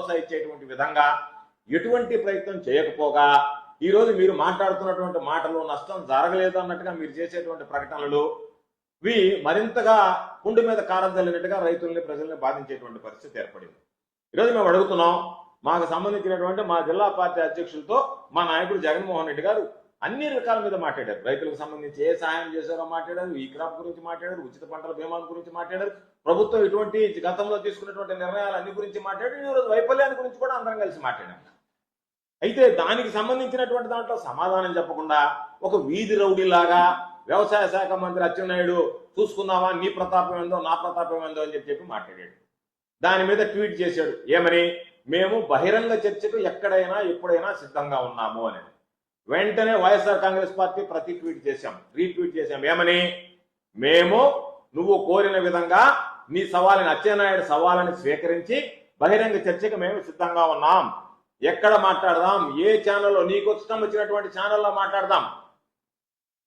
భరోసా ఇచ్చేటువంటి విధంగా ఎటువంటి ప్రయత్నం చేయకపోగా ఈ రోజు మీరు మాట్లాడుతున్నటువంటి మాటలు నష్టం జరగలేదు అన్నట్టుగా మీరు చేసేటువంటి ప్రకటనలు ఇవి మరింతగా కుండు మీద కారం చల్లినట్టుగా రైతుల్ని ప్రజల్ని బాధించేటువంటి పరిస్థితి ఏర్పడింది. ఈరోజు మేము అడుగుతున్నాం మాకు సంబంధించినటువంటి మా జిల్లా పార్టీ అధ్యక్షులతో మా నాయకుడు జగన్మోహన్ రెడ్డి గారు అన్ని రకాల మీద మాట్లాడారు. రైతులకు సంబంధించి ఏ సహాయం చేశారో మాట్లాడారు ఈ క్రాప్ గురించి మాట్లాడారు ఉచిత పంటల బీమాల గురించి మాట్లాడారు ప్రభుత్వం ఇటువంటి గతంలో తీసుకున్నటువంటి నిర్ణయాలు అన్ని గురించి మాట్లాడారు ఈరోజు వైఫల్యాన్ని గురించి కూడా అందరం కలిసి మాట్లాడాం. అయితే దానికి సంబంధించినటువంటి దాంట్లో సమాధానం చెప్పకుండా ఒక వీధి రౌడీలాగా వ్యవసాయ శాఖ మంత్రి అచ్చెన్నాయుడు చూసుకుందామా నీ ప్రతాపం ఏందో నా ప్రతాపం ఏందో అని చెప్పి చెప్పి మాట్లాడాడు. దాని మీద ట్వీట్ చేశాడు. ఏమని? మేము బహిరంగ చర్చకు ఎక్కడైనా ఎప్పుడైనా సిద్ధంగా ఉన్నాము అని. వెంటనే వైఎస్ఆర్ కాంగ్రెస్ పార్టీ ప్రతి ట్వీట్ చేశాం రీట్వీట్ చేశాం. ఏమని? మేము నువ్వు కోరిన విధంగా నీ సవాలుని అచ్చెన్నాయుడు సవాలని స్వీకరించి బహిరంగ చర్చకు మేము సిద్ధంగా ఉన్నాం. ఎక్కడ మాట్లాడదాం? ఏ ఛానల్లో? నీకు ఇష్టం వచ్చినటువంటి ఛానల్లో మాట్లాడదాం.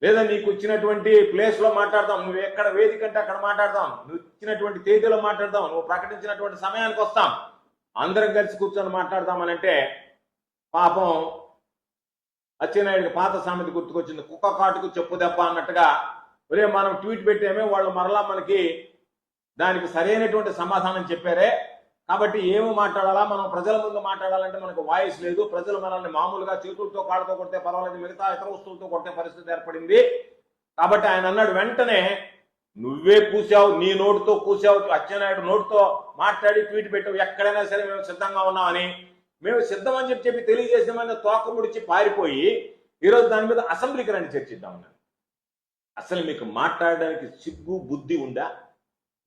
లేదా నీకు ఇచ్చినటువంటి ప్లేస్లో మాట్లాడదాం. నువ్వు ఎక్కడ వేదిక అంటే అక్కడ మాట్లాడదాం. నువ్వు ఇచ్చినటువంటి తేదీలో మాట్లాడదాం. నువ్వు ప్రకటించినటువంటి సమయానికి వస్తాం. అందరం కలిసి కూర్చొని మాట్లాడదామని అంటే పాపం అచ్చెన్నాయుడికి పాత సామెత గుర్తుకొచ్చింది కుక్క కాటుకు చెప్పు దెబ్బ అన్నట్టుగా. ఒరే మనం ట్వీట్ పెట్టామే వాళ్ళు మరలా మనకి దానికి సరైనటువంటి సమాధానం చెప్పారే. కాబట్టి ఏమి మాట్లాడాలా మనం ప్రజల ముందు మాట్లాడాలంటే మనకు వాయిస్ లేదు. ప్రజలు మనల్ని మామూలుగా చేతులతో కాళ్ళతో కొడితే పర్వాలేదు మిగతా ఇతర వస్తువులతో కొట్టే పరిస్థితి ఏర్పడింది. కాబట్టి ఆయన అన్నాడు వెంటనే నువ్వే కూసావు నీ నోటితో కూసావు అచ్చెన్నాయుడు నోటుతో మాట్లాడి ట్వీట్ పెట్టావు ఎక్కడైనా సరే మేము సిద్ధంగా ఉన్నామని. మేము సిద్ధం అని చెప్పి చెప్పి తెలియజేసామని తోక ముడిచి పారిపోయి ఈరోజు దాని మీద అసెంబ్లీకి రండి చర్చిద్దామన్నాను అసలు మీకు మాట్లాడడానికి సిగ్గు బుద్ధి ఉందా?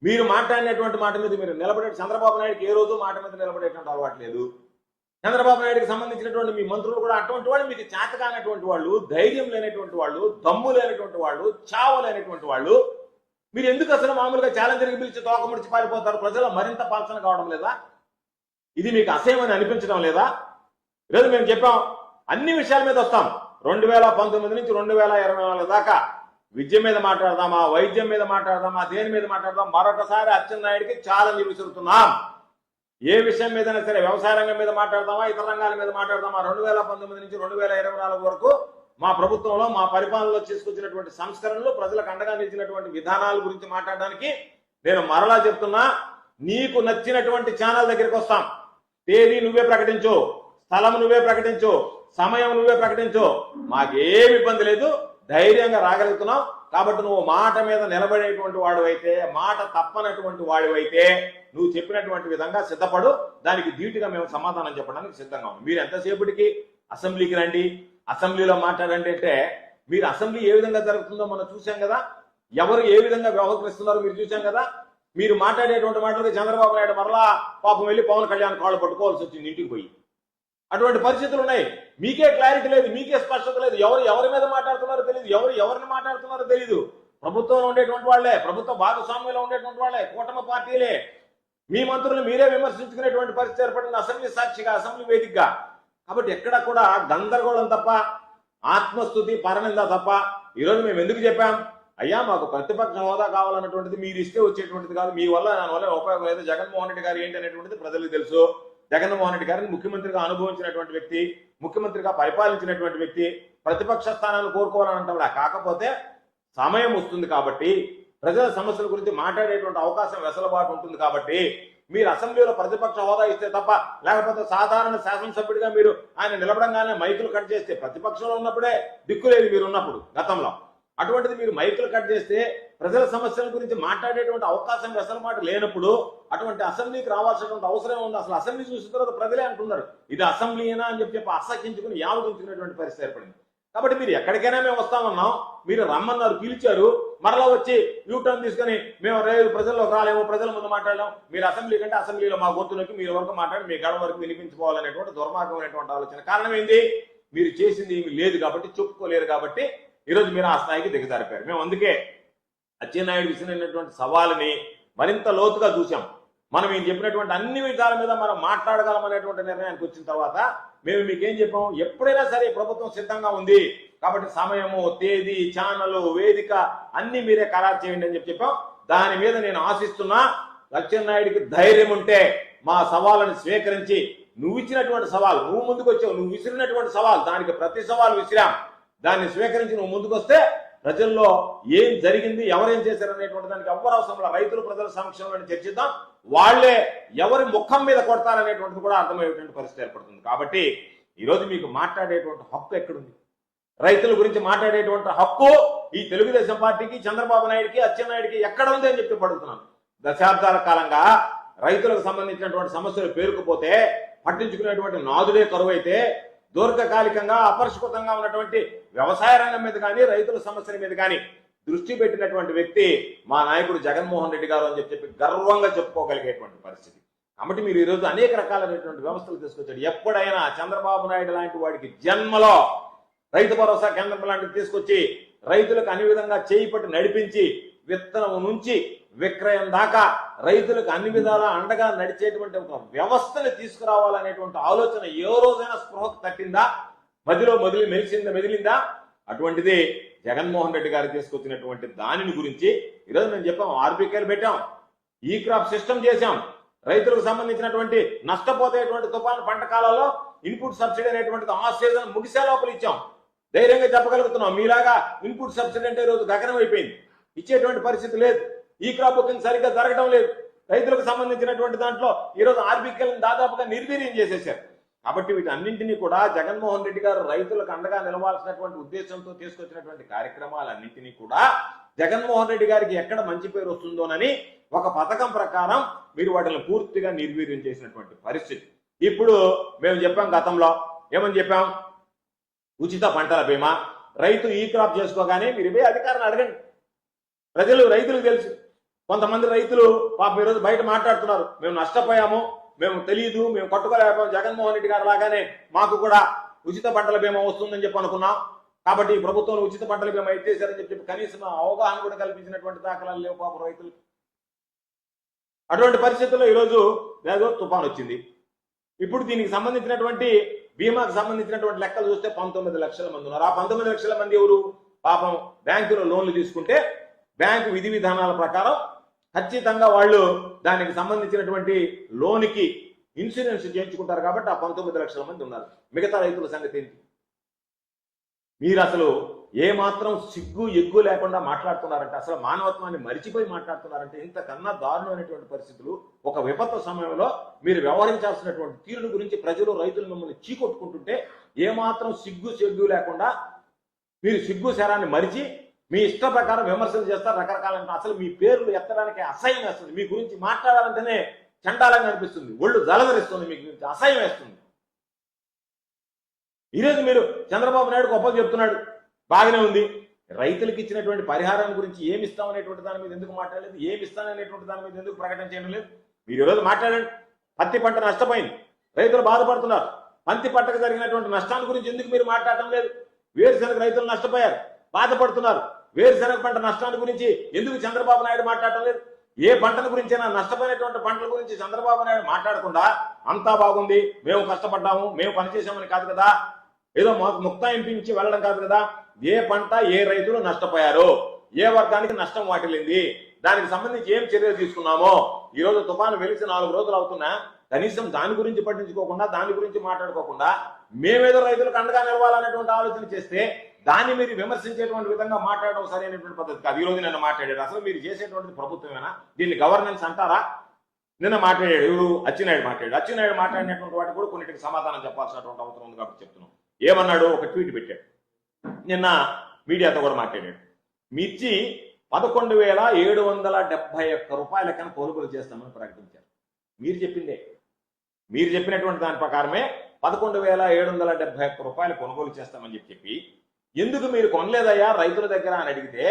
మీరు మాట్లాడినటువంటి మాట మీద మీరు నిలబడే చంద్రబాబు నాయుడుకి ఏ రోజు మాట మీద నిలబడేటువంటి అలవాటు లేదు. చంద్రబాబు నాయుడుకి సంబంధించినటువంటి మీ మంత్రులు కూడా అటువంటి వాళ్ళు మీకు చేత కానటువంటి వాళ్ళు ధైర్యం లేనటువంటి వాళ్ళు దమ్ము లేనటువంటి వాళ్ళు చావు లేనటువంటి వాళ్ళు మీరు ఎందుకు అసలు మామూలుగా ఛాలెంజర్కి పిలిచి తోక ముడిచి పారిపోతారు? ప్రజలు మరింత పాల్సన కావడం లేదా? ఇది మీకు అసహ్యమని అనిపించడం లేదా? ఈరోజు మేము చెప్పాం అన్ని విషయాల మీద వస్తాం. రెండు వేల పంతొమ్మిది నుంచి రెండు వేల ఇరవై నాలుగు దాకా విద్య మీద మాట్లాడదామా వైద్యం మీద మాట్లాడదామా దేని మీద మాట్లాడదాం మరొకసారి అచ్చెన్నాయుడికి ఛాలెంజ్ విసురుతున్నాం. ఏ విషయం మీదైనా సరే వ్యవసాయ రంగం మీద మాట్లాడదామా ఇతర రంగాల మీద మాట్లాడదామా? రెండు వేల పంతొమ్మిది నుంచి రెండు వేల ఇరవై నాలుగు వరకు మా ప్రభుత్వంలో మా పరిపాలనలో తీసుకొచ్చినటువంటి సంస్కరణలు ప్రజలకు అండగా నిలిచినటువంటి విధానాల గురించి మాట్లాడడానికి నేను మరలా చెప్తున్నా నీకు నచ్చినటువంటి ఛానల్ దగ్గరికి వస్తాం. తేదీ నువ్వే ప్రకటించు స్థలం నువ్వే ప్రకటించు సమయం నువ్వే ప్రకటించు. మాకేమి ఇబ్బంది లేదు ధైర్యంగా రాగలుగుతున్నావు కాబట్టి నువ్వు మాట మీద నిలబడేటువంటి వాడు అయితే మాట తప్పనటువంటి వాడివైతే నువ్వు చెప్పినటువంటి విధంగా సిద్ధపడు. దానికి ధీటుగా మేము సమాధానం చెప్పడానికి సిద్ధంగా ఉన్నాం. మీరు ఎంతసేపటికి అసెంబ్లీకి రండి. అసెంబ్లీలో మాట్లాడండి అంటే మీరు అసెంబ్లీ ఏ విధంగా జరుగుతుందో మనం చూసాం కదా. ఎవరు ఏ విధంగా వ్యవహరిస్తున్నారో మీరు చూసాం కదా. మీరు మాట్లాడేటువంటి మాటలకి చంద్రబాబు నాయుడు మరలా పాపం వెళ్ళి పవన్ కళ్యాణ్ కాళ్ళు పట్టుకోవాల్సి వచ్చింది ఇంటికి పోయి. అటువంటి పరిస్థితులు ఉన్నాయి. మీకే క్లారిటీ లేదు మీకే స్పష్టత లేదు. ఎవరు ఎవరి మీద మాట్లాడుతున్నారో తెలియదు ఎవరు ఎవరిని మాట్లాడుతున్నారో తెలియదు ప్రభుత్వంలో ఉండేటువంటి వాళ్ళే ప్రభుత్వ భాగస్వామ్యంలో ఉండేటువంటి వాళ్ళే కూటమి పార్టీలే. మీ మంత్రులు మీరే విమర్శించుకునేటువంటి పరిస్థితి ఏర్పడింది అసెంబ్లీ సాక్షిగా అసెంబ్లీ వేదికగా. కాబట్టి ఎక్కడ కూడా గందరగోళం తప్ప ఆత్మస్థుతి పరనింద తప్ప ఈరోజు మేము ఎందుకు చెప్పాం? అయ్యా మాకు ప్రతిపక్ష హోదా కావాలన్నటువంటిది మీరు ఇస్తే వచ్చేటువంటిది కాదు. మీ వల్ల దాని వల్ల ఉపయోగం లేదు. జగన్మోహన్ రెడ్డి గారు ఏంటి అనేటువంటిది ప్రజలకు తెలుసు. జగన్మోహన్ రెడ్డి గారిని ముఖ్యమంత్రిగా అనుభవించినటువంటి వ్యక్తి ముఖ్యమంత్రిగా పరిపాలించినటువంటి వ్యక్తి ప్రతిపక్ష స్థానాలు కోరుకోవాలని కాకపోతే సమయం వస్తుంది కాబట్టి ప్రజల సమస్యల గురించి మాట్లాడేటువంటి అవకాశం వెసలుబాటు ఉంటుంది కాబట్టి మీరు అసెంబ్లీలో ప్రతిపక్ష హోదా ఇస్తే తప్ప లేకపోతే సాధారణ శాసనసభ్యుడిగా మీరు ఆయన నిలబడంగానే మైకులు కట్ చేస్తే ప్రతిపక్షంలో ఉన్నప్పుడే దిక్కులేదు మీరు ఉన్నప్పుడు గతంలో. అటువంటిది మీరు మైకులు కట్ చేస్తే ప్రజల సమస్యల గురించి మాట్లాడేటువంటి అవకాశం అసలు మాట లేనప్పుడు అటువంటి అసెంబ్లీకి రావాల్సినటువంటి అవసరం ఉంది. అసలు అసెంబ్లీ చూసిన తర్వాత ప్రజలే అంటున్నారు ఇది అసెంబ్లీనా అని చెప్పి చెప్పి అసహించుకుని యావగించుకునేటువంటి పరిస్థితి ఏర్పడింది. కాబట్టి మీరు ఎక్కడికైనా మేము వస్తామన్నాం మీరు రమ్మన్నారు పిలిచారు మరలా వచ్చి యూటర్న్ తీసుకొని మేము రేపు ప్రజల్లోకి రాలేము ప్రజల ముందు మాట్లాడలేము. మీరు అసెంబ్లీ కంటే అసెంబ్లీలో మా గొంతు నొక్కి మీరు వరకు మాట్లాడి మీ గడవ వరకు వినిపించుకోవాలనేటువంటి దుర్మార్గమైనటువంటి ఆలోచన. కారణం ఏంది? మీరు చేసింది ఏమి లేదు కాబట్టి చెప్పుకోలేరు కాబట్టి ఈరోజు మీరు ఆ స్థాయికి దిగజారిపోయారు. మేము అందుకే అచ్చెన్నాయుడు విసిరినటువంటి సవాల్ని మరింత లోతుగా చూసాం మనం ఈయన చెప్పినటువంటి అన్ని విధాల మీద మనం మాట్లాడగలం అనేటువంటి నిర్ణయానికి వచ్చిన తర్వాత మేము మీకేం చెప్పాం? ఎప్పుడైనా సరే ప్రభుత్వం సిద్ధంగా ఉంది. కాబట్టి సమయము తేదీ ఛానల్ వేదిక అన్ని మీరే ఖరారు చేయండి అని చెప్పి చెప్పాం. దాని మీద నేను ఆశిస్తున్నా లక్ష్మణనాయుడికి ధైర్యం ఉంటే మా సవాళ్ళని స్వీకరించి నువ్వు ఇచ్చినటువంటి సవాల్ నువ్వు ముందుకు వచ్చావు నువ్వు విసిరినటువంటి సవాల్ దానికి ప్రతి సవాల్ విసిరాం. దాన్ని స్వీకరించి నువ్వు ముందుకు వస్తే ప్రజల్లో ఏం జరిగింది ఎవరేం చేశారు అనేటువంటి దానికి ఎవ్వరు అవసరం రైతులు ప్రజల సమక్షంలో చర్చిద్దాం. వాళ్ళే ఎవరి ముఖం మీద కొడతారనేటువంటిది కూడా అర్థమయ్యేటువంటి పరిస్థితి ఏర్పడుతుంది. కాబట్టి ఈరోజు మీకు మాట్లాడేటువంటి హక్కు ఎక్కడుంది? రైతుల గురించి మాట్లాడేటువంటి హక్కు ఈ తెలుగుదేశం పార్టీకి చంద్రబాబు నాయుడికి అచ్చెన్నాయుడికి ఎక్కడ ఉంది అని చెప్పి పడుతున్నాను. దశాబ్దాల కాలంగా రైతులకు సంబంధించినటువంటి సమస్యలు పేరుకుపోతే పట్టించుకునేటువంటి నాదుడే కరువైతే దీర్ఘకాలికంగా అపరిష్కృతంగా ఉన్నటువంటి వ్యవసాయ రంగం మీద కానీ రైతుల సమస్యల మీద కానీ దృష్టి పెట్టినటువంటి వ్యక్తి మా నాయకుడు జగన్మోహన్ రెడ్డి గారు అని చెప్పి గర్వంగా చెప్పుకోగలిగేటువంటి పరిస్థితి. కాబట్టి మీరు ఈరోజు అనేక రకాలైనటువంటి వ్యవస్థలు తీసుకొచ్చాడు ఎప్పుడైనా చంద్రబాబు నాయుడు లాంటి వాడికి జన్మలో రైతు భరోసా కేంద్రం లాంటివి తీసుకొచ్చి రైతులకు అన్ని విధంగా చేయి పట్టి నడిపించి విత్తనం నుంచి విక్రయం దాకా రైతులకు అన్ని విధాలా అండగా నడిచేటువంటి ఒక వ్యవస్థను తీసుకురావాలనేటువంటి ఆలోచన ఏ రోజైనా స్పృహకు తట్టిందా? మధ్యలో మొదలు మెలిసిందా మెదిలిందా? అటువంటిది జగన్మోహన్ రెడ్డి గారు తీసుకొచ్చినటువంటి దానిని గురించి ఈరోజు మేము చెప్పాం ఆర్బీకేలు పెట్టాం ఈ క్రాప్ సిస్టమ్ చేశాం. రైతులకు సంబంధించినటువంటి నష్టపోతేటువంటి తుఫాను పంట కాలంలో ఇన్పుట్ సబ్సిడీ అనేటువంటిది ఆ సీజన్ ముగిసే లోపల ఇచ్చాం. ధైర్యంగా చెప్పగలుగుతున్నాం మీలాగా ఇన్పుట్ సబ్సిడీ అంటే ఈరోజు గగనం అయిపోయింది. ఇచ్చేటువంటి పరిస్థితి లేదు. ఈ క్రాప్ బుకింగ్ సరిగ్గా జరగడం లేదు. రైతులకు సంబంధించినటువంటి దాంట్లో ఈరోజు ఆర్బీకేలను దాదాపుగా నిర్వీర్యం చేసేశారు కాబట్టి వీటన్నింటినీ కూడా జగన్మోహన్ రెడ్డి గారు రైతులకు అండగా నిలవాల్సినటువంటి ఉద్దేశంతో తీసుకొచ్చినటువంటి కార్యక్రమాలన్నింటినీ కూడా జగన్మోహన్ రెడ్డి గారికి ఎక్కడ మంచి పేరు వస్తుందోనని ఒక పథకం ప్రకారం మీరు వాటిని పూర్తిగా నిర్వీర్యం చేసినటువంటి పరిస్థితి. ఇప్పుడు మేము చెప్పాం గతంలో ఏమని చెప్పాం? ఉచిత పంటల బీమా. రైతు ఈ క్రాప్ చేసుకోగానే మీరు పోయి అధికారాన్ని అడగండి. ప్రజలు రైతులకు తెలుసు. కొంతమంది రైతులు పాపం ఈరోజు బయట మాట్లాడుతున్నారు. మేము నష్టపోయాము. మేము తెలియదు మేము కట్టుకోలేకపోయాం జగన్మోహన్ రెడ్డి గారు లాగానే మాకు కూడా ఉచిత పంటల బీమా వస్తుందని చెప్పి అనుకున్నాం. కాబట్టి ప్రభుత్వం ఉచిత పంటల బీమా ఎత్తేసారని చెప్పి కనీసం అవగాహన కూడా కల్పించినటువంటి దాఖలాలు లేవు పాపం రైతులు. అటువంటి పరిస్థితుల్లో ఈరోజు ఏదో తుఫాన్ వచ్చింది. ఇప్పుడు దీనికి సంబంధించినటువంటి బీమాకు సంబంధించినటువంటి లెక్కలు చూస్తే పంతొమ్మిది లక్షల మంది ఉన్నారు. ఆ పంతొమ్మిది లక్షల మంది ఎవరు? పాపం బ్యాంకులో లోన్లు తీసుకుంటే బ్యాంకు విధి విధానాల ప్రకారం ఖచ్చితంగా వాళ్ళు దానికి సంబంధించినటువంటి లోనికి ఇన్సూరెన్స్ చేయించుకుంటారు కాబట్టి ఆ పంతొమ్మిది లక్షల మంది ఉన్నారు. మిగతా రైతుల సంగతి ఏంటి? మీరు అసలు ఏమాత్రం సిగ్గు ఎగ్గు లేకుండా మాట్లాడుతున్నారంటే అసలు మానవత్వాన్ని మరిచిపోయి మాట్లాడుతున్నారంటే ఇంతకన్నా దారుణమైనటువంటి పరిస్థితులు ఒక విపత్తు సమయంలో మీరు వ్యవహరించాల్సినటువంటి తీరును గురించి ప్రజలు రైతులు మిమ్మల్ని చీకొట్టుకుంటుంటే ఏమాత్రం సిగ్గు సెగ్గు లేకుండా మీరు సిగ్గు శరాన్ని మరిచి మీ ఇష్ట ప్రకారం విమర్శలు చేస్తారు రకరకాల అసలు మీ పేర్లు ఎత్తడానికి అసహ్యం వేస్తుంది. మీ గురించి మాట్లాడాలంటేనే చండాలంగా అనిపిస్తుంది. ఒళ్ళు జలధరిస్తుంది మీ గురించి అసహ్యం వేస్తుంది. ఈరోజు మీరు చంద్రబాబు నాయుడు గొప్పలు చెప్తున్నాడు. బాగానే ఉంది. రైతులకు ఇచ్చినటువంటి పరిహారం గురించి ఏమి ఇస్తామనేటువంటి దాని మీద ఎందుకు మాట్లాడలేదు? ఏమి ఇస్తాననేటువంటి దాని మీద ఎందుకు ప్రకటన చేయడం లేదు? మీరు ఈరోజు మాట్లాడండి. పత్తి పంట నష్టపోయింది. రైతులు బాధపడుతున్నారు. పత్తి పంటకు జరిగినటువంటి నష్టాన్ని గురించి ఎందుకు మీరు మాట్లాడటం లేదు? వేరుశనగ రైతులు నష్టపోయారు. బాధపడుతున్నారు. వేరుశనగ పంట నష్టాన్ని గురించి ఎందుకు చంద్రబాబు నాయుడు మాట్లాడటం లేదు? ఏ పంటల గురించైనా నష్టపోయినటువంటి పంటల గురించి చంద్రబాబు నాయుడు మాట్లాడకుండా అంతా బాగుంది మేము కష్టపడ్డాము మేము పనిచేసామని కాదు కదా? ఏదో మాకు ముక్తాయింపించి వెళ్ళడం కాదు కదా? ఏ పంట ఏ రైతులు నష్టపోయారు ఏ వర్గానికి నష్టం వాటిల్లింది దానికి సంబంధించి ఏం చర్యలు తీసుకున్నామో ఈ రోజు తుఫాను వెలిసి నాలుగు రోజులు అవుతున్నా కనీసం దాని గురించి పట్టించుకోకుండా దాని గురించి మాట్లాడుకోకుండా మేమేదో రైతులకు అండగా నిలవాలనేటువంటి ఆలోచన చేస్తే దాన్ని మీరు విమర్శించేటువంటి విధంగా మాట్లాడడం సరైనటువంటి పద్ధతి కాదు. ఈ రోజు నిన్న మాట్లాడాడు అసలు మీరు చేసేటువంటిది ప్రభుత్వమేనా? దీన్ని గవర్నెన్స్ అంటారా? నిన్న మాట్లాడాడు ఎవరు? అచ్చినాయుడు మాట్లాడాడు. అచ్చినాయుడు మాట్లాడినటువంటి వాటి కూడా కొన్నిటికి సమాధానం చెప్పాల్సినటువంటి అవసరం ఉంది కాబట్టి చెప్తున్నాం. ఏమన్నాడు? ఒక ట్వీట్ పెట్టాడు. నిన్న మీడియాతో కూడా మాట్లాడాడు. మిర్చి పదకొండు వేల ఏడు వందల డెబ్బై ఒక్క రూపాయలకన్నా కొనుగోలు చేస్తామని ప్రకటించారు. మీరు చెప్పిందే. మీరు చెప్పినటువంటి దాని ప్రకారమే పదకొండు వేల ఏడు వందల డెబ్బై ఒక్క రూపాయలు కొనుగోలు చేస్తామని చెప్పి ఎందుకు మీరు కొనలేదయ్యా రైతుల దగ్గర అని అడిగితే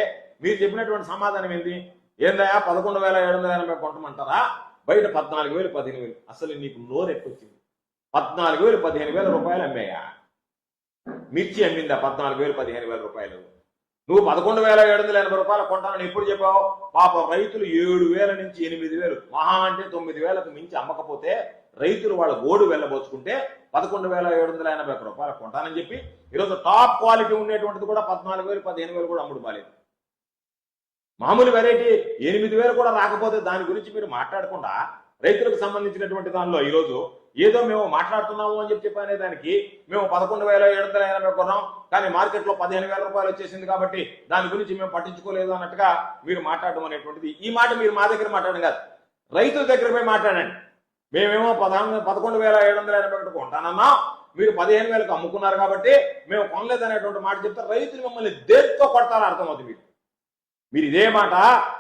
మీరు చెప్పినటువంటి సమాధానం ఏంది ఏందయ్యా పదకొండు వేల ఏడు వందల ఎనభై కొంటమంటారా? బయట పద్నాలుగు వేలు పదిహేను వేలు. అసలు నీకు నోరు ఎక్కువచ్చింది పద్నాలుగు వేలు పదిహేను వేల రూపాయలు అమ్మాయా? మిర్చి అమ్మిందా పద్నాలుగు వేలు పదిహేను వేల రూపాయలు? నువ్వు పదకొండు వేల ఏడు వందల ఎనభై రూపాయలు కొంటానని ఎప్పుడు చెప్పావు? పాప రైతులు ఏడు వేల నుంచి ఎనిమిది వేలు మహా అంటే తొమ్మిది వేలకు మించి అమ్మకపోతే రైతులు వాళ్ళ గోడు వెళ్ళబోచుకుంటే పదకొండు వేల ఏడు వందల ఎనభై ఒక్క రూపాయలు కొంటానని చెప్పి ఈరోజు టాప్ క్వాలిటీ ఉండేటువంటిది కూడా పద్నాలుగు వేలు పదిహేను వేలు కూడా అమ్ముడు బాలేదు మామూలు వెరైటీ ఎనిమిది వేలు కూడా రాకపోతే దాని గురించి మీరు మాట్లాడకుండా రైతులకు సంబంధించినటువంటి దానిలో ఈరోజు ఏదో మేము మాట్లాడుతున్నాము అని చెప్పి చెప్పనే దానికి మేము పదకొండు వేల ఏడు వందల ఎనభై కొన్నాం కానీ మార్కెట్లో పదిహేను వేల రూపాయలు వచ్చేసింది కాబట్టి దాని గురించి మేము పట్టించుకోలేదు అన్నట్టుగా మీరు మాట్లాడడం అనేటువంటిది. ఈ మాట మీరు మా దగ్గర మాట్లాడడం కాదు. రైతుల దగ్గర పోయి మాట్లాడండి. మేమేమో పదహారు పదకొండు వేల ఏడు వందల ఎనభై ఒకటి కొంటానన్నా మీరు పదిహేను వేలకు అమ్ముకున్నారు కాబట్టి మేము కొనలేదనేటువంటి మాట చెప్తే రైతులు మిమ్మల్ని దేంతో కొడతారో అర్థమవుతుంది మీకు మీరు ఇదే మాట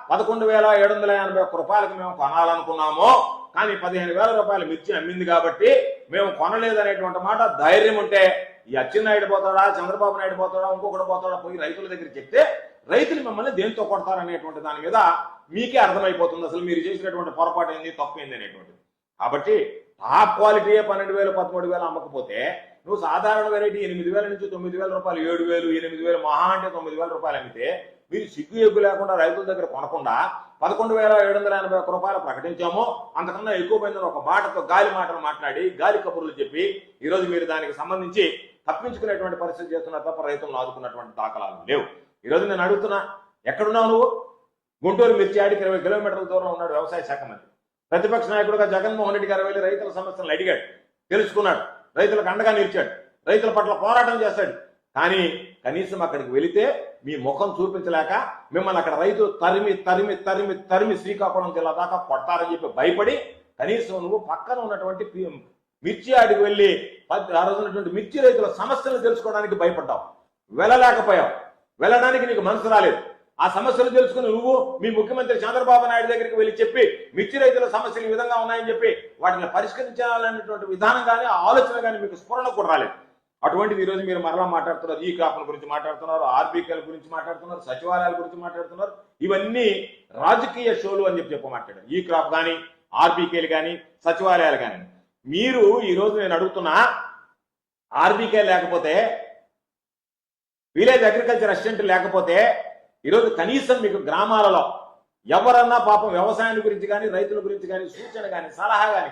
పదకొండు వేల ఏడు వందల ఎనభై ఒక్క రూపాయలకు మేము కొనాలనుకున్నాము కానీ పదిహేను వేల రూపాయలు మిర్చి అమ్మింది కాబట్టి మేము కొనలేదనేటువంటి మాట ధైర్యం ఉంటే ఈ అచ్చెన్నాయుడు పోతాడా చంద్రబాబు నాయుడు పోతాడా ఇంకొకటి పోతాడా పోయి రైతుల దగ్గర చెప్తే రైతులు మిమ్మల్ని దేంతో కొడతారనేటువంటి దాని మీద మీకే అర్థమైపోతుంది. అసలు మీరు చేసినటువంటి పొరపాటు ఏంది తప్పు ఏంది అనేటువంటిది. కాబట్టి టాప్ క్వాలిటీయే పన్నెండు వేలు పదమూడు వేలు అమ్మకపోతే నువ్వు సాధారణ వెరైటీ ఎనిమిది వేల నుంచి తొమ్మిది వేల రూపాయలు ఏడు వేలు ఎనిమిది వేలు మహా అంటే తొమ్మిది వేల రూపాయలు అమ్మితే మీరు సిగ్గు ఎగ్గు లేకుండా రైతుల దగ్గర కొనకుండా పదకొండు వేల ఏడు వందల ఎనభై ఒక్క రూపాయలు ప్రకటించాము. అంతకన్నా ఎక్కువ పోయిందని ఒక మాటతో గాలి మాటలు మాట్లాడి గాలి కబుర్లు చెప్పి ఈరోజు మీరు దానికి సంబంధించి తప్పించుకునేటువంటి పరిస్థితి చేస్తున్నారు తప్ప రైతులను ఆదుకున్నటువంటి దాఖలాలు లేవు. ఈరోజు నేను అడుగుతున్నా ఎక్కడున్నావు నువ్వు? గుంటూరు మిర్చి ఆడికి ఇరవై కిలోమీటర్ల దూరం ఉన్నాడు వ్యవసాయ శాఖ మంత్రి. ప్రతిపక్ష నాయకుడుగా జగన్మోహన్ రెడ్డి గారు వెళ్ళి రైతుల సమస్యలను అడిగాడు తెలుసుకున్నాడు రైతులకు అండగా నిలిచాడు రైతుల పట్ల పోరాటం చేస్తాడు కానీ కనీసం అక్కడికి వెళితే మీ ముఖం చూపించలేక మిమ్మల్ని అక్కడ రైతులు తరిమి తరిమి తరిమి తరిమి శ్రీకాకుళం జిల్లా దాకా కొడతారని చెప్పి భయపడి కనీసం నువ్వు పక్కన ఉన్నటువంటి మిర్చి ఆడికి వెళ్ళి పద్- ఆ రోజు ఉన్నటువంటి మిర్చి రైతుల సమస్యలు తెలుసుకోవడానికి భయపడ్డావు. వెళ్ళలేకపోయావు. వెళ్ళడానికి నీకు మనసు రాలేదు. ఆ సమస్యలు తెలుసుకుని నువ్వు మీ ముఖ్యమంత్రి చంద్రబాబు నాయుడు దగ్గరికి వెళ్ళి చెప్పి మిర్చి రైతుల సమస్యలు ఈ విధంగా ఉన్నాయని చెప్పి వాటిని పరిష్కరించాలనేటువంటి విధానం కానీ ఆలోచన కానీ మీకు స్ఫురణ కూడా రాలేదు. అటువంటిది ఈ రోజు మీరు మరలా మాట్లాడుతున్నారు. ఈ క్రాప్ల గురించి మాట్లాడుతున్నారు ఆర్బీకేల గురించి మాట్లాడుతున్నారు సచివాలయాల గురించి మాట్లాడుతున్నారు. ఇవన్నీ రాజకీయ షోలు అని చెప్పి చెప్ప మాట్లాడారు. ఈ క్రాప్ కానీ ఆర్బీకేలు కానీ సచివాలయాలు కానీ. మీరు ఈ రోజు నేను అడుగుతున్నా ఆర్బీకే లేకపోతే విలేజ్ అగ్రికల్చర్ అసిస్టెంట్ లేకపోతే ఈరోజు కనీసం మీకు గ్రామాలలో ఎవరన్నా పాపం వ్యవసాయం గురించి కానీ రైతుల గురించి కానీ సూచన కానీ సలహా కానీ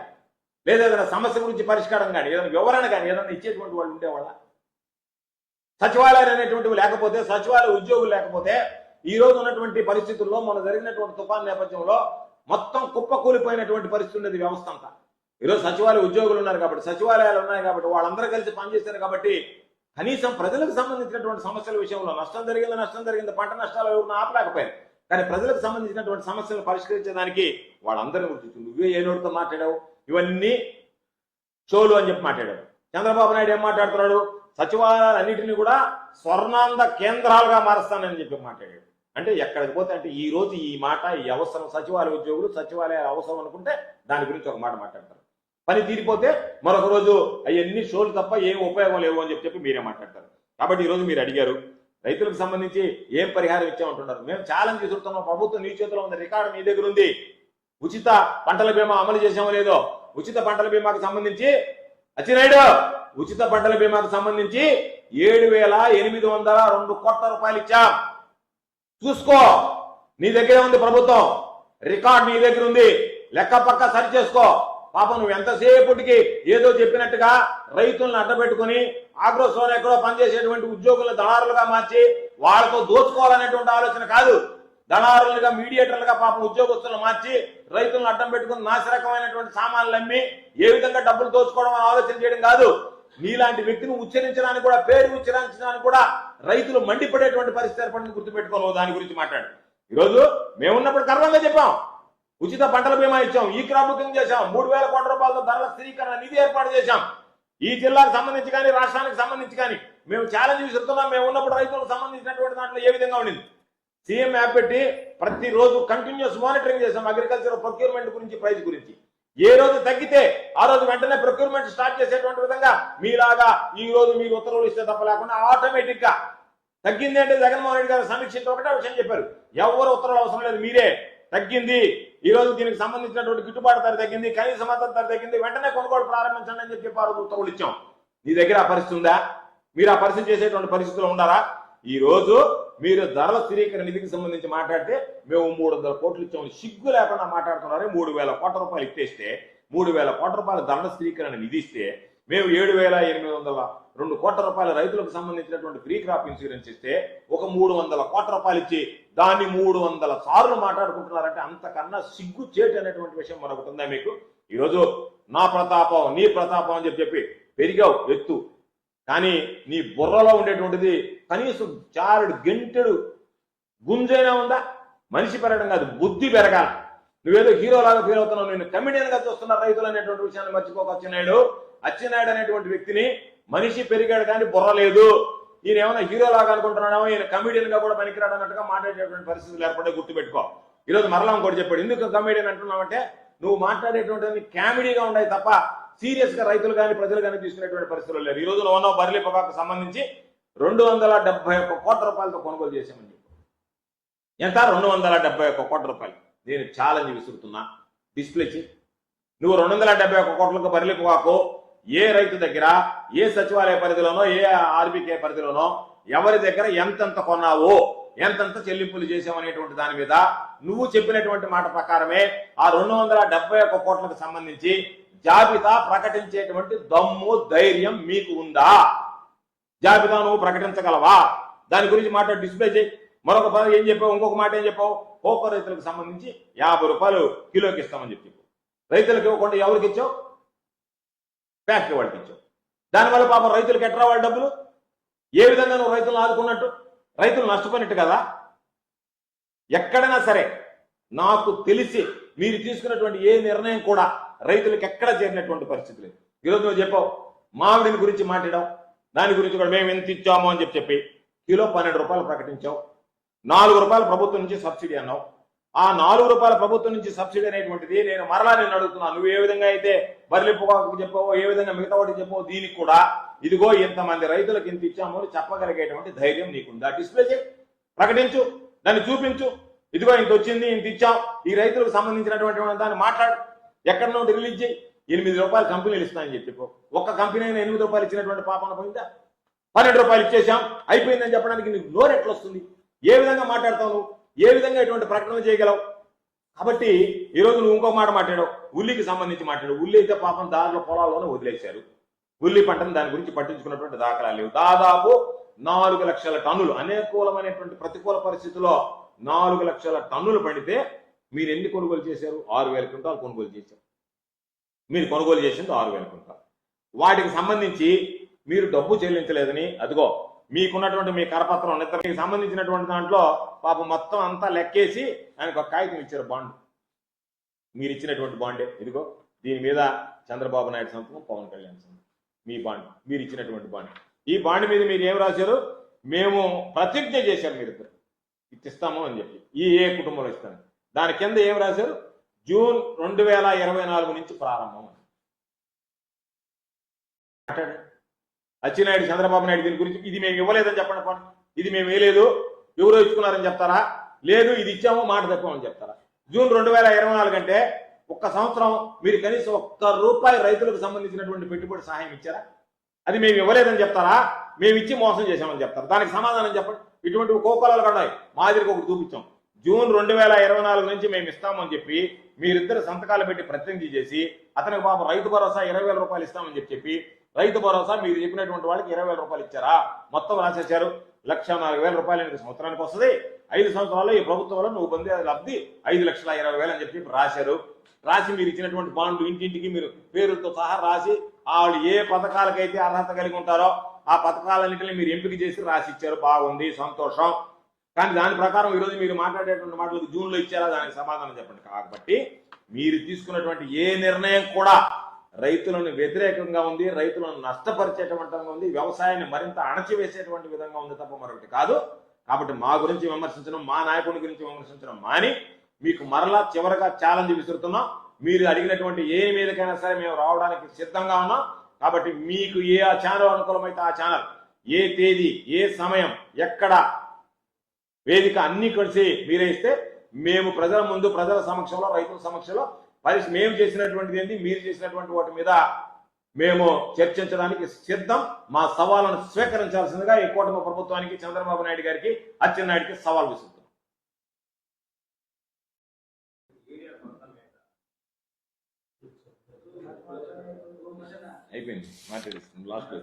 లేదా ఏదైనా సమస్య గురించి పరిష్కారం కానీ ఏదైనా వివరణ కానీ ఏదైనా ఇచ్చేటువంటి వాళ్ళు ఉండేవాళ్ళ? సచివాలయాలు అనేటువంటివి లేకపోతే సచివాలయ ఉద్యోగులు లేకపోతే ఈ రోజు ఉన్నటువంటి పరిస్థితుల్లో మన జరిగినటువంటి తుఫాన్ నేపథ్యంలో మొత్తం కుప్పకూలిపోయినటువంటి పరిస్థితి ఉండేది వ్యవస్థ అంతా. ఈరోజు సచివాలయ ఉద్యోగులు ఉన్నారు కాబట్టి సచివాలయాలు ఉన్నాయి కాబట్టి వాళ్ళందరూ కలిసి పనిచేశారు కాబట్టి కనీసం ప్రజలకు సంబంధించినటువంటి సమస్యల విషయంలో నష్టం జరిగింది నష్టం జరిగింది పంట నష్టాలు ఎవరు ఆపలేకపోయారు. కానీ ప్రజలకు సంబంధించినటువంటి సమస్యలు పరిష్కరించడానికి వాళ్ళందరినీ గుర్తించు నువ్వే ఏ నోటితో మాట్లాడావు? ఇవన్నీ చోలు అని చెప్పి మాట్లాడాడు. చంద్రబాబు నాయుడు ఏం మాట్లాడుతున్నాడు? సచివాలయాలన్నింటినీ కూడా స్వర్ణాంధ కేంద్రాలుగా మారుస్తానని చెప్పి మాట్లాడాడు. అంటే ఎక్కడికి పోతే అంటే ఈ రోజు ఈ మాట ఈ అవసరం సచివాలయ ఉద్యోగులు సచివాలయాలు అవసరం అనుకుంటే దాని గురించి ఒక మాట మాట్లాడతారు. పని తీరిపోతే మరొక రోజు అవన్నీ షోలు తప్ప ఏం ఉపయోగం లేవు అని చెప్పి చెప్పి మీరే మాట్లాడతారు. కాబట్టి ఈ రోజు మీరు అడిగారు రైతులకు సంబంధించి ఏం పరిహారం ఇచ్చామంటున్నారు. మేము ఛాలెంజ్ విసురుతున్నాం ప్రభుత్వం నీ చేతిలో ఉంది రికార్డు మీ దగ్గర ఉంది. ఉచిత పంటల బీమా అమలు చేసామో లేదో ఉచిత పంటల బీమాకు సంబంధించి అచ్చినాయుడు ఉచిత పంటల బీమాకు సంబంధించి ఏడు వేల ఎనిమిది వందల రెండు కోట్ల రూపాయలు ఇచ్చాం. చూసుకో నీ దగ్గరే ఉంది ప్రభుత్వం రికార్డ్ నీ దగ్గర ఉంది. లెక్క పక్క సరి చేసుకో. పాపం నువ్వు ఎంతసేపటికి ఏదో చెప్పినట్టుగా రైతులను అడ్డబెట్టుకుని ఆగ్రోసోన్ ఎక్కడో పనిచేసేటువంటి ఉద్యోగులను దళారులుగా మార్చి వాళ్ళతో దోచుకోవాలనేటువంటి ఆలోచన కాదు. దళారులుగా మీడియేటర్లుగా పాపం ఉద్యోగస్తులను మార్చి రైతులను అడ్డం పెట్టుకుని నాశరకమైనటువంటి సామాన్లు అమ్మి ఏ విధంగా డబ్బులు దోచుకోవడం అని ఆలోచన చేయడం కాదు. నీలాంటి వ్యక్తిని ఉచ్చరించడానికి కూడా పేరు ఉచ్చరించడానికి కూడా రైతులు మండిపడేటువంటి పరిస్థితి ఏర్పడింది గుర్తుపెట్టుకోను దాని గురించి మాట్లాడు. ఈరోజు మేమున్నప్పుడు గర్వంగా చెప్పాం. ఉచిత పంటల బీమా ఇచ్చాం. ఈ క్రాప్ బుకింగ్ చేశాం. మూడు వేల కోట్ల రూపాయలతో ధరల స్థిరీకరణ నిధి ఏర్పాటు చేశాం. ఈ జిల్లాకు సంబంధించి కానీ రాష్ట్రానికి సంబంధించి కానీ మేము ఛాలెంజ్ విసురుతున్నాం. మేము ఉన్నప్పుడు రైతులకు సంబంధించినటువంటి దాంట్లో ఏ విధంగా ఉండింది? సీఎం యాప్ పెట్టి ప్రతిరోజు కంటిన్యూస్ మానిటరింగ్ చేశాం. అగ్రికల్చర్ ప్రొక్యూర్మెంట్ గురించి ప్రైస్ గురించి. ఏ రోజు తగ్గితే ఆ రోజు వెంటనే ప్రొక్యూర్మెంట్ స్టార్ట్ చేసేటువంటి విధంగా మీలాగా ఈ రోజు మీరు ఉత్తర్వులు ఇస్తే తప్ప లేకుండా ఆటోమేటిక్గా తగ్గింది అంటే జగన్మోహన్ రెడ్డి గారు సమీక్షించి ఒకటే విషయం చెప్పారు. ఎవరు ఉత్తర్వులు అవసరం లేదు. మీరే తగ్గింది. ఈ రోజు దీనికి సంబంధించినటువంటి గిట్టుబాటు ధర తగ్గింది కనీస మద్దతు ధర తగ్గింది వెంటనే కొనుగోలు ప్రారంభించండి అని చెప్పి ఆ ఉత్తర్వులు ఇచ్చాం. నీ దగ్గర ఆ పరిస్థితి ఉందా? మీరు ఆ పరిస్థితి చేసేటువంటి పరిస్థితులు ఉండాలా ఈ రోజు మీరు ధరల స్థిరీకరణ నిధికి సంబంధించి మాట్లాడితే మేము మూడు వందల కోట్లు ఇచ్చాము సిగ్గు లేకుండా మాట్లాడుతున్నారే మూడు వేల కోట్ల రూపాయలు ఇచ్చేస్తే మూడు వేల కోట్ల రూపాయల ధరల స్థిరీకరణ నిధిస్తే మేము ఏడు వేల ఎనిమిది వందల రెండు కోట్ల రూపాయల రైతులకు సంబంధించినటువంటి ఫ్రీ క్రాప్ ఇన్సూరెన్స్ ఇస్తే ఒక మూడు వందల కోట్ల రూపాయలు ఇచ్చి దాన్ని మూడు వందల సార్లు మాట్లాడుకుంటున్నారంటే అంతకన్నా సిగ్గు చేటు అనేటువంటి విషయం మరొకటి ఉందా మీకు? ఈరోజు నా ప్రతాపం నీ ప్రతాపం అని చెప్పి చెప్పి పెరిగావు ఎత్తు. కానీ నీ బుర్రలో ఉండేటువంటిది కనీసం చారుడు గెంటెడు గుంజైనా ఉందా? మనిషి పెరగడం కాదు బుద్ధి పెరగాలి. నువ్వేదో హీరోలాగా ఫీల్ అవుతున్నావు నేను కమిడియన్గా చూస్తున్న రైతులు అనేటువంటి విషయాన్ని మర్చిపోక అచ్చెన్నాయుడు అనేటువంటి వ్యక్తిని మనిషి పెరిగాడు కానీ బుర్ర లేదు. ఈయన ఏమైనా హీరో లాగా అనుకుంటున్నాడేమో ఈయన కమిడియన్గా కూడా పనికిరాడు అన్నట్టుగా మాట్లాడేటువంటి పరిస్థితులు ఏర్పడే గుర్తుపెట్టుకో. ఈరోజు మరలా ఇంకోటి చెప్పాడు ఎందుకు కమిడియన్ అంటున్నామంటే నువ్వు మాట్లాడేటువంటి కామెడీగా ఉన్నాయి తప్ప సీరియస్గా రైతులు కానీ ప్రజలు కానీ తీసుకునేటువంటి పరిస్థితులు లేరు ఈ రోజు లోనో బర్లీ పొగాకు సంబంధించి రెండు వందల డెబ్బై ఒక్క కోట్ల రూపాయలతో కొనుగోలు చేశామని చెప్పి. ఎంత? రెండు వందల డెబ్బై ఒక్క కోట్ల రూపాయలు. నేను ఛాలెంజ్ విసురుతున్నా. డిస్ప్లే చేయి నువ్వు రెండు వందల డెబ్బై ఒక్క కోట్లకు బరిలి పొగాకు ఏ రైతు దగ్గర ఏ సచివాలయ పరిధిలోనో ఏ ఆర్బీకే పరిధిలోనో ఎవరి దగ్గర ఎంతెంత కొన్నావో ఎంతెంత చెల్లింపులు చేసామనేటువంటి దాని మీద నువ్వు చెప్పినటువంటి మాట ప్రకారమే ఆ రెండు వందల డెబ్బై ఒక్క కోట్లకు సంబంధించి జాబితా ప్రకటించేటువంటి దమ్ము ధైర్యం మీకు ఉందా? జాబితా నువ్వు ప్రకటించగలవా? దాని గురించి మాట డిస్ప్లే చేయి. మరొక పదం ఏం చెప్పావు? ఇంకొక మాట ఏం చెప్పావు? కోకో రైతులకు సంబంధించి యాభై రూపాయలు కిలోకి ఇస్తామని చెప్పి. రైతులకు ఇవ్వకుండా ఎవరికి ఇచ్చావు? ఫ్యాక్టరీ వాళ్ళకి ఇచ్చావు దానివల్ల పాపం రైతులకు ఎట్రా వాళ్ళ డబ్బులు? ఏ విధంగా నువ్వు రైతులను ఆదుకున్నట్టు? రైతులు నష్టపోయినట్టు కదా? ఎక్కడైనా సరే నాకు తెలిసి మీరు తీసుకున్నటువంటి ఏ నిర్ణయం కూడా రైతులకు ఎక్కడ చేరినటువంటి పరిస్థితి లేదు. ఈరోజు నువ్వు చెప్పావు మామిడిని గురించి మాట్లాడావు దాని గురించి కూడా మేము ఎంత ఇచ్చాము అని చెప్పి చెప్పి కిలో పన్నెండు రూపాయలు ప్రకటించావు నాలుగు రూపాయలు ప్రభుత్వం నుంచి సబ్సిడీ అన్నావు ఆ నాలుగు రూపాయల ప్రభుత్వం నుంచి సబ్సిడీ అనేటువంటిది నేను మరలా నేను అడుగుతున్నాను నువ్వు ఏ విధంగా అయితే బర్లీ పొగాకు చెప్పావో ఏ విధంగా మిగతా వాటికి చెప్పావో దీనికి కూడా ఇదిగో ఇంతమంది రైతులకు ఇంత ఇచ్చాము అని చెప్పగలిగేటువంటి ధైర్యం నీకుందా. డిస్ప్లే చేయి ప్రకటించు. దాన్ని చూపించు. ఇదిగో ఇంత వచ్చింది ఇంత ఇచ్చాం. ఈ రైతులకు సంబంధించినటువంటి దాన్ని మాట్లాడు. ఎక్కడ నుండి రిలీజ్ చేయి ఎనిమిది రూపాయలు కంపెనీలు ఇస్తానని చెప్పి చెప్పు. ఒక్క కంపెనీ అయినా ఎనిమిది రూపాయలు ఇచ్చినటువంటి పాపన పోయిందా? పన్నెండు రూపాయలు ఇచ్చేసాం అయిపోయిందని చెప్పడానికి నీకు నోరు ఎట్లా వస్తుంది ఏ విధంగా మాట్లాడతావు నువ్వు? ఏ విధంగా ఇటువంటి ప్రకటనలు చేయగలవు? కాబట్టి ఈరోజు నువ్వు ఇంకో మాట మాట్లాడావు. ఉల్లికి సంబంధించి మాట్లాడు ఉల్లి అయితే పాపం దారిలో పొలాల్లోనే వదిలేశారు. ఉల్లి పంటను దాని గురించి పట్టించుకున్నటువంటి దాఖలాలు లేవు. దాదాపు నాలుగు లక్షల టన్నులు అనేకూలమైనటువంటి ప్రతికూల పరిస్థితుల్లో నాలుగు లక్షల టన్నులు పండితే మీరు ఎన్ని కొనుగోలు చేశారు? ఆరు వేల క్వింటాలు కొనుగోలు చేశారు. మీరు కొనుగోలు చేసింది ఆరు వేల క్వింటాలు. వాటికి సంబంధించి మీరు డబ్బు చెల్లించలేదని అదిగో మీకున్నటువంటి మీ కరపత్రం నిద్రకి సంబంధించినటువంటి దాంట్లో పాపం మొత్తం అంతా లెక్కేసి ఆయనకు ఒక కాగితం ఇచ్చారు బాండ్. మీరు ఇచ్చినటువంటి బాండే. ఇదిగో దీని మీద చంద్రబాబు నాయుడు సంతకం పవన్ కళ్యాణ్ సంతకం. మీ బాండ్ మీరు ఇచ్చినటువంటి బాండ్. ఈ బాండ్ మీద మీరు ఏం రాశారు? మేము ప్రతిజ్ఞ చేశారు మీరు ఇద్దరు ఇస్తాము అని చెప్పి. ఈ ఏ కుటుంబంలో ఇస్తాను. దాని కింద ఏం రాశారు? జూన్ రెండు వేల ఇరవై నాలుగు నుంచి ప్రారంభం అని. అచ్చినాయుడు అచ్చెన్నాయుడు చంద్రబాబు నాయుడు దీని గురించి ఇది మేము ఇవ్వలేదని చెప్పండి పోనీ. ఇది మేము వేయలేదు ఎవరో ఇచ్చుకున్నారని చెప్తారా? లేదు ఇది ఇచ్చామో మాట తప్పమని చెప్తారా? జూన్ రెండు వేల ఇరవై నాలుగు అంటే ఒక్క సంవత్సరం మీరు కనీసం ఒక్క రూపాయి రైతులకు సంబంధించినటువంటి పెట్టుబడి సహాయం ఇచ్చారా? అది మేము ఇవ్వలేదని చెప్తారా? మేము ఇచ్చి మోసం చేశామని చెప్తారు? దానికి సమాధానం చెప్పండి. ఇటువంటి కోకోలాలు ఉన్నాయి. మాదిరికి ఒకటి చూపించాం. జూన్ రెండు వేల ఇరవై నాలుగు నుంచి మేము ఇస్తామని చెప్పి మీరిద్దరు సంతకాలు పెట్టి ప్రతినిధి చేసి అతనికి పాపం రైతు భరోసా ఇరవై వేల రూపాయలు ఇస్తామని చెప్పి చెప్పి రైతు భరోసా మీరు చెప్పినటువంటి వాళ్ళకి ఇరవై వేల రూపాయలు ఇచ్చారా? మొత్తం రాసేశారు. లక్ష నాలుగు వేల రూపాయలు నీకు సంవత్సరానికి వస్తుంది. ఐదు సంవత్సరాల్లో ఈ ప్రభుత్వం నువ్వు పొందే లబ్ధి ఐదు లక్షల ఇరవై వేలు అని చెప్పి రాశారు. రాసి మీరు ఇచ్చినటువంటి బాండ్లు ఇంటింటికి మీరు పేరుతో సహా రాసి వాళ్ళు ఏ పథకాలకైతే అర్హత కలిగి ఉంటారో ఆ పథకాలన్నింటినీ మీరు ఎంపిక చేసి రాసి ఇచ్చారు బాగుంది సంతోషం. కానీ దాని ప్రకారం ఈరోజు మీరు మాట్లాడేటువంటి మాటలకు జూన్లో ఇచ్చారా? దానికి సమాధానం చెప్పండి. కాబట్టి మీరు తీసుకున్నటువంటి ఏ నిర్ణయం కూడా రైతులను వ్యతిరేకంగా ఉంది రైతులను నష్టపరిచేటువంటి ఉంది వ్యవసాయాన్ని మరింత అణచివేసేటువంటి విధంగా ఉంది తప్ప మరొకటి కాదు. కాబట్టి మా గురించి విమర్శించడం మా నాయకుడి గురించి విమర్శించడం మాని మీకు మరలా చివరగా ఛాలెంజ్ విసురుతున్నాం. మీరు అడిగినటువంటి ఏ మీదకైనా సరే మేము రావడానికి సిద్ధంగా ఉన్నాం. కాబట్టి మీకు ఏ ఆ ఛానల్ అనుకూలమైతే ఆ ఛానల్ ఏ తేదీ ఏ సమయం ఎక్కడ వేదిక అన్ని కలిసి మీరే ఇస్తే మేము ప్రజల ముందు ప్రజల సమక్షంలో రైతుల సమక్షంలో పరిస్థితి మేము చేసినటువంటిది ఏంటి? మీరు చేసినటువంటి వాటి మీద మేము చర్చించడానికి సిద్ధం. మా సవాళ్ళను స్వీకరించాల్సిందిగా ఈ కూటమి ప్రభుత్వానికి చంద్రబాబు నాయుడు గారికి అచ్చెన్నాయుడికి సవాల్ విసురుతున్నాం. అయిపోయింది. మాట్లాడేస్తుంది లాస్ట్